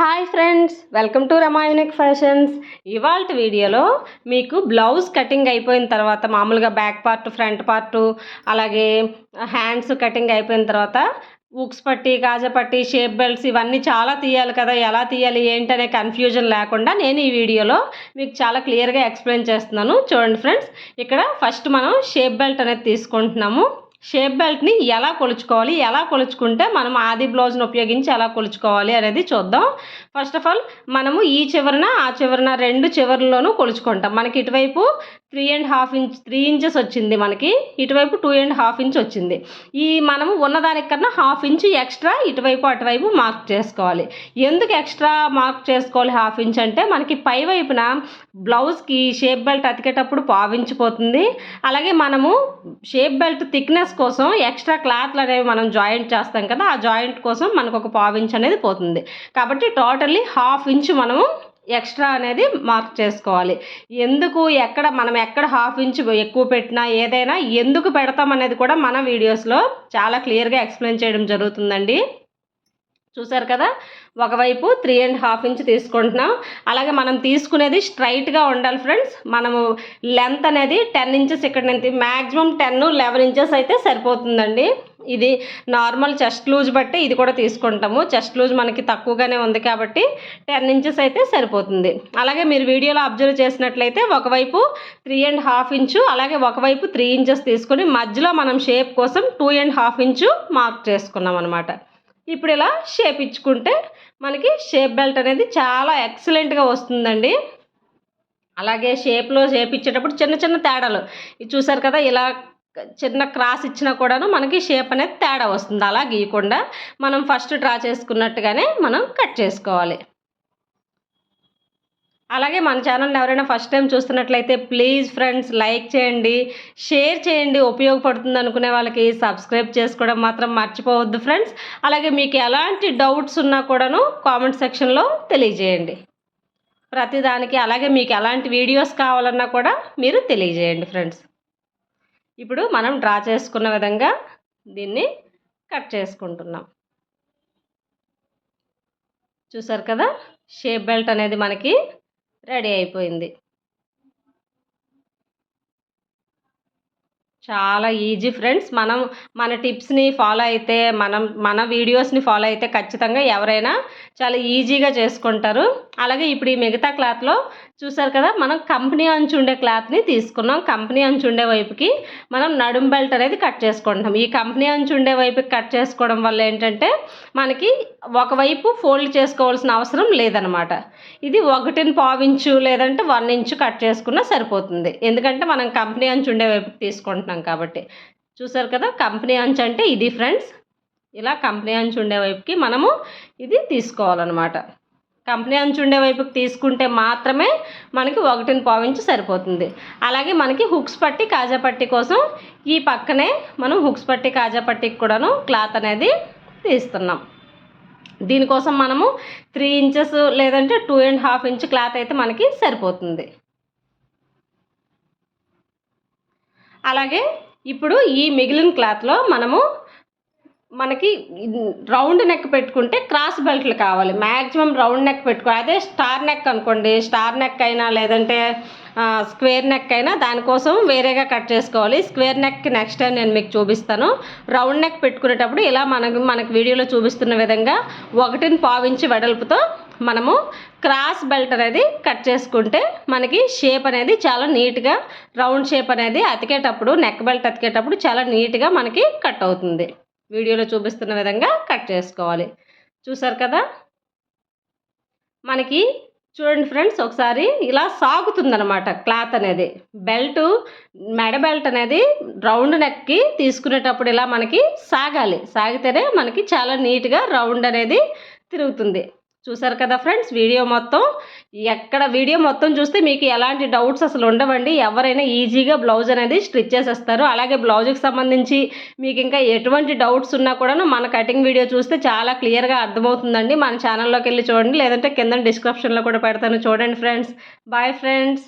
Hi friends welcome to రమాయునిక్ fashions. ఇవాళ వీడియోలో మీకు బ్లౌజ్ కటింగ్ అయిపోయిన తర్వాత మామూలుగా బ్యాక్ పార్ట్ ఫ్రంట్ పార్ట్ అలాగే హ్యాండ్స్ కటింగ్ అయిపోయిన తర్వాత ఉక్స్ పట్టి కాజా పట్టి షేప్ బెల్ట్స్ ఇవన్నీ చాలా తీయాలి కదా ఎలా తీయాలి ఏంటనే కన్ఫ్యూజన్ లేకుండా నేను ఈ వీడియోలో మీకు చాలా క్లియర్గా ఎక్స్ప్లెయిన్ చేస్తున్నాను. చూడండి ఫ్రెండ్స్ ఇక్కడ ఫస్ట్ మనం షేప్ బెల్ట్ అనేది తీసుకుంటున్నాము. షేప్ బెల్ట్ని ఎలా కొలుచుకోవాలి ఎలా కొలుచుకుంటే మనం ఆది బ్లౌజ్ని ఉపయోగించి ఎలా కొలుచుకోవాలి అనేది చూద్దాం. ఫస్ట్ ఆఫ్ ఆల్ మనము ఈ చివరన ఆ చివరన రెండు చివరిలోనూ కొలుచుకుంటాం. మనకి ఇటువైపు three and half inch three inches వచ్చింది మనకి. ఇటువైపు టూ అండ్ హాఫ్ ఇంచ్ వచ్చింది. ఈ మనము ఉన్నదానికన్నా హాఫ్ ఇంచ్ ఎక్స్ట్రా ఇటువైపు అటువైపు మార్క్ చేసుకోవాలి. ఎందుకు ఎక్స్ట్రా మార్క్ చేసుకోవాలి హాఫ్ ఇంచ్ అంటే మనకి పై వైపున బ్లౌజ్కి షేప్ బెల్ట్ అతికేటప్పుడు పావించిపోతుంది. అలాగే మనము షేప్ బెల్ట్ థిక్నెస్ కోసం ఎక్స్ట్రా క్లాత్లు అనేవి మనం జాయింట్ చేస్తాం కదా ఆ జాయింట్ కోసం మనకు ఒక పావించ్ అనేది పోతుంది. కాబట్టి టోటల్లీ హాఫ్ ఇంచ్ మనము ఎక్స్ట్రా అనేది మార్క్ చేసుకోవాలి. ఎందుకు ఎక్కడ మనం ఎక్కడ హాఫ్ ఇంచ్ ఎక్కువ పెట్టినా ఏదైనా ఎందుకు పెడతాం అనేది కూడా మన వీడియోస్లో చాలా క్లియర్గా ఎక్స్ప్లెయిన్ చేయడం జరుగుతుందండి. చూసారు కదా? ఒకవైపు త్రీ అండ్ హాఫ్ ఇంచ్ తీసుకుంటున్నాం. అలాగే మనం తీసుకునేది స్ట్రైట్గా ఉండాలి ఫ్రెండ్స్. మనము లెంత్ అనేది టెన్ ఇంచెస్ ఇక్కడ నుంచి మ్యాక్సిమం టెన్ లెవెన్ ఇంచెస్ అయితే సరిపోతుందండి. ఇది నార్మల్ చెస్ట్ లూజ్ బట్టి ఇది కూడా తీసుకుంటాము. చెస్ట్ లూజ్ మనకి తక్కువగానే ఉంది కాబట్టి టెన్ ఇంచెస్ అయితే సరిపోతుంది. అలాగే మీరు వీడియోలో అబ్జర్వ్ చేసినట్లయితే ఒకవైపు త్రీ అండ్ హాఫ్ ఇంచు అలాగే ఒకవైపు త్రీ ఇంచెస్ తీసుకొని మధ్యలో మనం షేప్ కోసం two and half inch mark చేసుకున్నాం అనమాట ఇప్పుడు ఇలా షేప్ ఇచ్చుకుంటే మనకి షేప్ బెల్ట్ అనేది చాలా ఎక్సలెంట్గా వస్తుందండి. అలాగే షేప్లో షేప్ ఇచ్చేటప్పుడు చిన్న చిన్న తేడాలు. చూసారు కదా ఇలా చిన్న క్రాస్ ఇచ్చినా కూడాను మనకి షేప్ అనేది తేడా వస్తుంది. అలా గీయకుండా మనం ఫస్ట్ డ్రా చేసుకున్నట్టుగానే మనం కట్ చేసుకోవాలి. అలాగే మన ఛానల్ని ఎవరైనా ఫస్ట్ టైం చూస్తున్నట్లయితే ప్లీజ్ ఫ్రెండ్స్ లైక్ చేయండి షేర్ చేయండి. ఉపయోగపడుతుంది అనుకునే వాళ్ళకి సబ్స్క్రైబ్ చేసుకోవడం మాత్రం మర్చిపోవద్దు ఫ్రెండ్స్. అలాగే మీకు ఎలాంటి డౌట్స్ ఉన్నా కూడాను కామెంట్ సెక్షన్లో తెలియజేయండి. ప్రతిదానికి అలాగే మీకు ఎలాంటి వీడియోస్ కావాలన్నా కూడా మీరు తెలియజేయండి ఫ్రెండ్స్. ఇప్పుడు మనం డ్రా చేసుకున్న విధంగా దీన్ని కట్ చేసుకుంటున్నాం. చూసారు కదా? షేప్ బెల్ట్ అనేది మనకి రెడీ అయిపోయింది. చాలా ఈజీ ఫ్రెండ్స్. మనం మన టిప్స్ని ఫాలో అయితే మనం మన వీడియోస్ని ఫాలో అయితే ఖచ్చితంగా ఎవరైనా చాలా ఈజీగా చేసుకుంటారు. అలాగే ఇప్పుడు ఈ మిగతా క్లాత్లో చూసారు కదా మనం కంపెనీ అంచు ఉండే క్లాత్ని తీసుకున్నాం. కంపెనీ అంచు ఉండే వైపుకి మనం నడుం బెల్ట్ అనేది కట్ చేసుకుంటాం ఈ కంపెనీ అంచు ఉండే వైపుకి కట్ చేసుకోవడం వల్ల ఏంటంటే మనకి ఒకవైపు ఫోల్డ్ చేసుకోవాల్సిన అవసరం లేదనమాట. ఇది ఒకటిని పావించు లేదంటే వన్ ఇంచు కట్ చేసుకున్నా సరిపోతుంది. ఎందుకంటే మనం కంపెనీ అంచు ఉండే వైపుకి తీసుకుంటున్నాం కాబట్టి. చూసారు కదా కంపెనీ అంచు అంటే ఇది ఫ్రెండ్స్. ఇలా కంపెనీ అంచు ఉండే వైపుకి మనము ఇది తీసుకోవాలన్నమాట. కంపెనీ అంచు ఉండే వైపుకి తీసుకుంటే మాత్రమే మనకి ఒకటిని పావించి సరిపోతుంది. అలాగే మనకి హుక్స్ పట్టి కాజా పట్టి కోసం ఈ పక్కనే మనం హుక్స్ పట్టి కాజా పట్టికి కూడాను క్లాత్ అనేది తీస్తున్నాం. దీనికోసం మనము త్రీ ఇంచెస్ లేదంటే two and half inch cloth అయితే మనకి సరిపోతుంది. అలాగే ఇప్పుడు ఈ మిగిలిన క్లాత్లో మనము మనకి రౌండ్ నెక్ పెట్టుకుంటే క్రాస్ బెల్ట్లు కావాలి. మ్యాక్సిమం రౌండ్ నెక్ పెట్టుకో అదే స్టార్ నెక్ అనుకోండి. స్టార్ నెక్ అయినా లేదంటే స్క్వేర్ నెక్ అయినా దానికోసం వేరేగా కట్ చేసుకోవాలి. స్క్వేర్ నెక్ నెక్స్ట్ టైం నేను మీకు చూపిస్తాను. రౌండ్ నెక్ పెట్టుకునేటప్పుడు ఇలా మనకు మనకు వీడియోలో చూపిస్తున్న విధంగా ఒకటిని పావించి వెడల్పుతో మనము క్రాస్ బెల్ట్ అనేది కట్ చేసుకుంటే మనకి షేప్ అనేది చాలా నీట్గా రౌండ్ షేప్ అనేది అతికేటప్పుడు నెక్ బెల్ట్ అతికేటప్పుడు చాలా నీట్గా మనకి కట్ అవుతుంది. వీడియోలో చూపిస్తున్న విధంగా కట్ చేసుకోవాలి. చూసారు కదా? మనకి చూడండి ఫ్రెండ్స్ ఒకసారి ఇలా సాగుతుందనమాట క్లాత్ అనేది. బెల్ట్ మెడ బెల్ట్ అనేది రౌండ్ నెక్కి తీసుకునేటప్పుడు ఇలా మనకి సాగాలి. సాగితేనే మనకి చాలా నీట్గా రౌండ్ అనేది తిరుగుతుంది. చూసారు కదా ఫ్రెండ్స్ వీడియో మొత్తం. ఎక్కడ వీడియో మొత్తం చూస్తే మీకు ఎలాంటి డౌట్స్ అసలు ఉండవండి. ఎవరైనా ఈజీగా బ్లౌజ్ అనేది స్టిచ్ చేసేస్తారు. అలాగే బ్లౌజ్కి సంబంధించి మీకు ఇంకా ఎటువంటి డౌట్స్ ఉన్నా కూడా మన కటింగ్ వీడియో చూస్తే చాలా క్లియర్గా అర్థమవుతుందండి. మన ఛానల్లోకి వెళ్ళి చూడండి. లేదంటే కింద డిస్క్రిప్షన్లో కూడా పెడతాను. చూడండి ఫ్రెండ్స్. Bye friends.